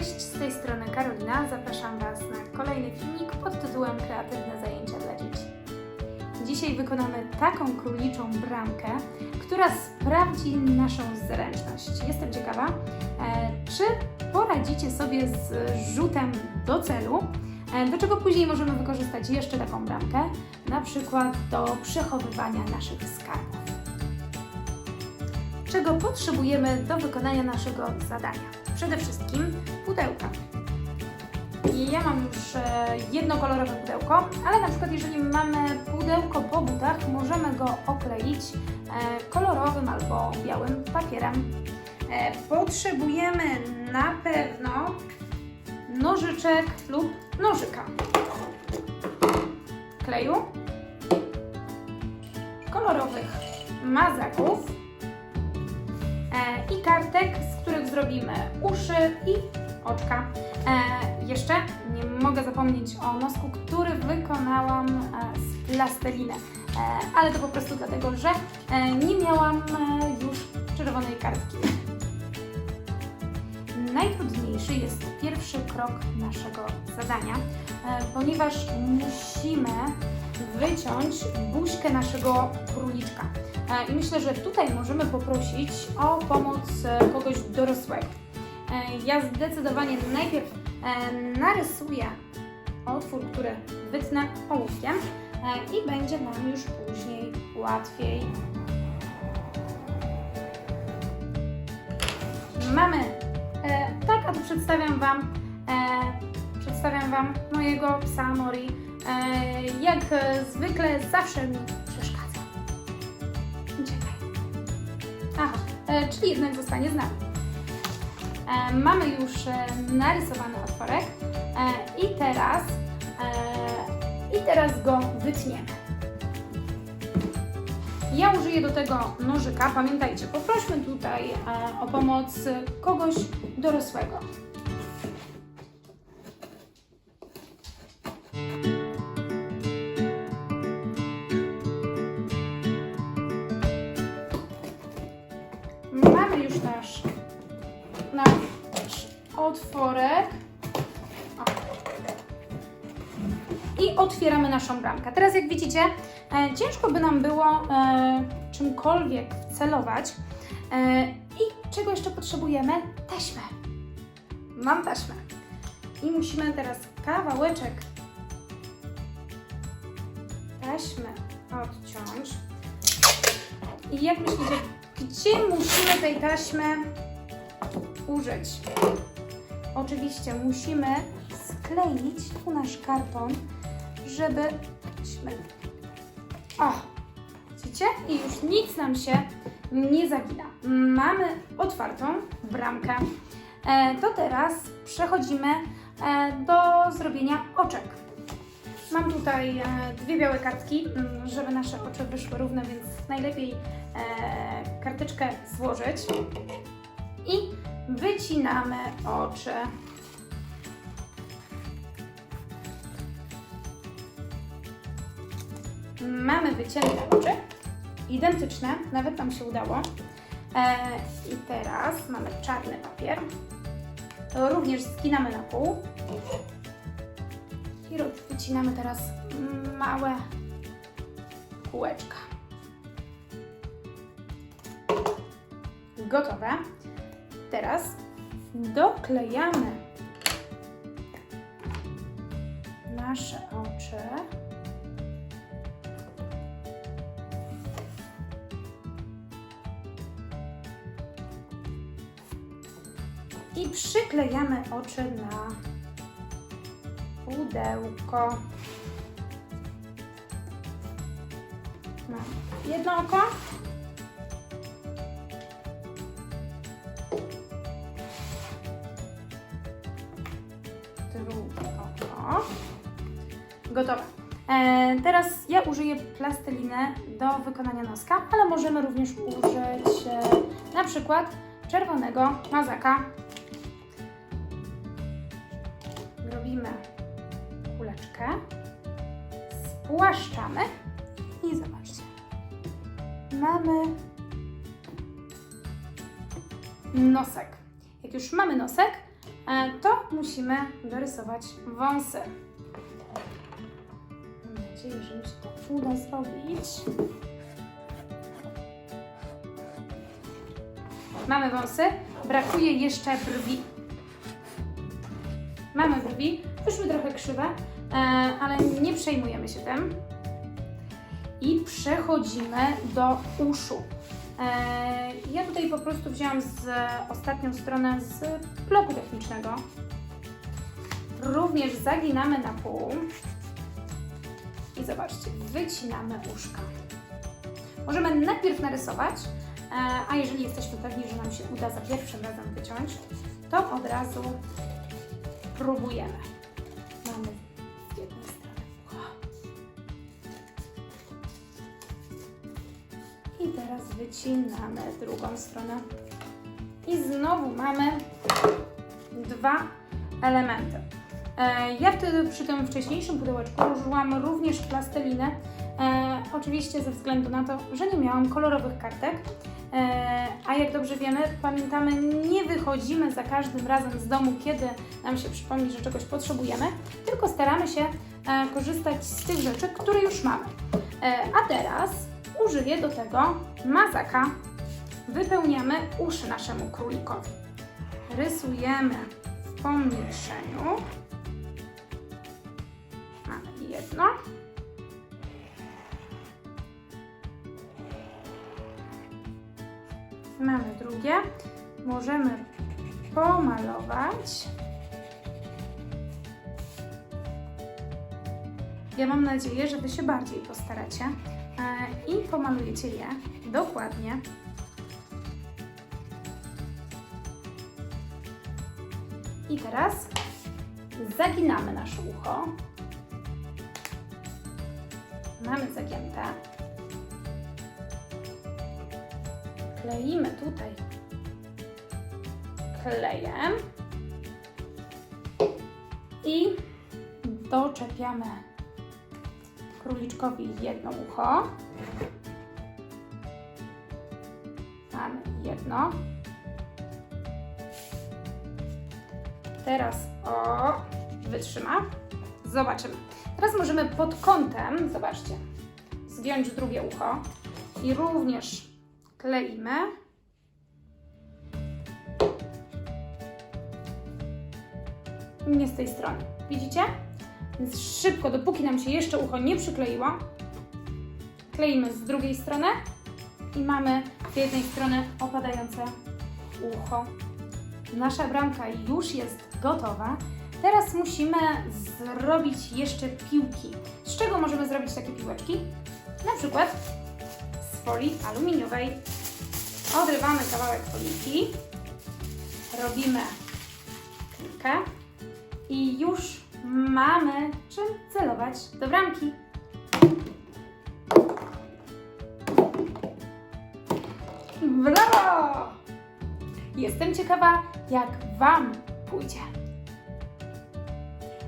Cześć, z tej strony Karolina. Zapraszam Was na kolejny filmik pod tytułem Kreatywne zajęcia dla dzieci. Dzisiaj wykonamy taką króliczą bramkę, która sprawdzi naszą zręczność. Jestem ciekawa, e, czy poradzicie sobie z rzutem do celu, e, do czego później możemy wykorzystać jeszcze taką bramkę, na przykład do przechowywania naszych skarbów. Czego potrzebujemy do wykonania naszego zadania? Przede wszystkim pudełka. Ja mam już e, jednokolorowe pudełko, ale na przykład jeżeli mamy pudełko po butach, możemy go okleić e, kolorowym albo białym papierem. E, Potrzebujemy na pewno nożyczek lub nożyka, kleju, kolorowych mazaków i kartek, z których zrobimy uszy i oczka. E, jeszcze nie mogę zapomnieć o nosku, który wykonałam e, z plasteliny, e, ale to po prostu dlatego, że e, nie miałam e, już czerwonej kartki. Najtrudniejszy jest pierwszy krok naszego zadania, e, ponieważ musimy wyciąć buźkę naszego króliczka. E, I myślę, że tutaj możemy poprosić o pomoc e, kogoś dorosłego. E, Ja zdecydowanie najpierw e, narysuję otwór, który wytnę ołówkiem e, i będzie nam już później łatwiej. Mamy, e, tak, a przedstawiam Wam, e, przedstawiam Wam mojego psa Mori. E, jak zwykle zawsze mi przeszkadza. Uciekaj. Aha, e, czyli jednak zostanie z nami. E, mamy już narysowany otworek i teraz i teraz go wytniemy. Ja użyję do tego nożyka. Pamiętajcie, poprośmy tutaj o pomoc kogoś dorosłego. Już nasz, nasz otworek. O. I otwieramy naszą bramkę. Teraz jak widzicie, e, ciężko by nam było e, czymkolwiek celować. E, I czego jeszcze potrzebujemy? Taśmę. Mam taśmę. I musimy teraz kawałeczek taśmy odciąć. I jak myślicie, gdzie musimy tej taśmy użyć? Oczywiście musimy skleić tu nasz karton, żeby... O! Widzicie? I już nic nam się nie zagina. Mamy otwartą bramkę. E, to teraz przechodzimy e, do zrobienia oczek. Mam tutaj e, dwie białe kartki, mm, żeby nasze oczy wyszły równe, więc najlepiej e, karteczkę złożyć. I wycinamy oczy. Mamy wycięte oczy, identyczne, nawet nam się udało. E, I teraz mamy czarny papier. Również skinamy na pół. I rob- wycinamy teraz małe kółeczka. Gotowe. Teraz doklejamy nasze oczy. I przyklejamy oczy na pudełko. Mam jedno oko. Drugie oko. Gotowe. E, teraz ja użyję plastelinę do wykonania noska, ale możemy również użyć e, na przykład czerwonego mazaka. Robimy kuleczkę, spłaszczamy i zobaczcie. Mamy nosek. Jak już mamy nosek, e, to musimy dorysować wąsy. Mam nadzieję, że mi się to uda zrobić. Mamy wąsy, brakuje jeszcze brwi. Mamy brwi, wyszły trochę krzywe, ale nie przejmujemy się tym. I przechodzimy do uszu. E, ja tutaj po prostu wzięłam z ostatnią stronę z bloku technicznego. Również zaginamy na pół. I zobaczcie, wycinamy uszka. Możemy najpierw narysować, e, a jeżeli jesteśmy pewni, że nam się uda za pierwszym razem wyciąć, to od razu próbujemy. Teraz wycinamy drugą stronę. I znowu mamy dwa elementy. E, Ja wtedy przy tym wcześniejszym pudełeczku użyłam również plastelinę, e, oczywiście ze względu na to, że nie miałam kolorowych kartek. E, a jak dobrze wiemy, pamiętamy, nie wychodzimy za każdym razem z domu, kiedy nam się przypomni, że czegoś potrzebujemy, tylko staramy się korzystać z tych rzeczy, które już mamy. A teraz użyję do tego mazaka. Wypełniamy uszy naszemu królikowi. Rysujemy w pomniejszeniu. Mamy jedno. Mamy drugie. Możemy pomalować. Ja mam nadzieję, że Wy się bardziej postaracie i pomalujecie je dokładnie. I teraz zaginamy nasze ucho. Mamy zagięte. Kleimy tutaj klejem i doczepiamy króliczkowi jedno ucho. Mamy jedno. Teraz o, wytrzyma. Zobaczymy. Teraz możemy pod kątem, zobaczcie, zgiąć drugie ucho i również kleimy. Nie z tej strony. Widzicie? Więc szybko, dopóki nam się jeszcze ucho nie przykleiło, kleimy z drugiej strony i mamy z jednej strony opadające ucho. Nasza bramka już jest gotowa. Teraz musimy zrobić jeszcze piłki. Z czego możemy zrobić takie piłeczki? Na przykład z folii aluminiowej. Odrywamy kawałek foliki, robimy kilkę i już mamy czym celować do bramki. Brawo! Jestem ciekawa, jak Wam pójdzie.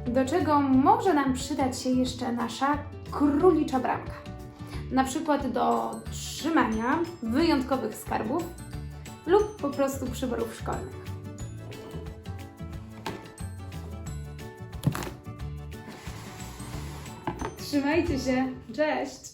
Do czego może nam przydać się jeszcze nasza królicza bramka? Na przykład do trzymania wyjątkowych skarbów lub po prostu przyborów szkolnych. Trzymajcie się. Cześć!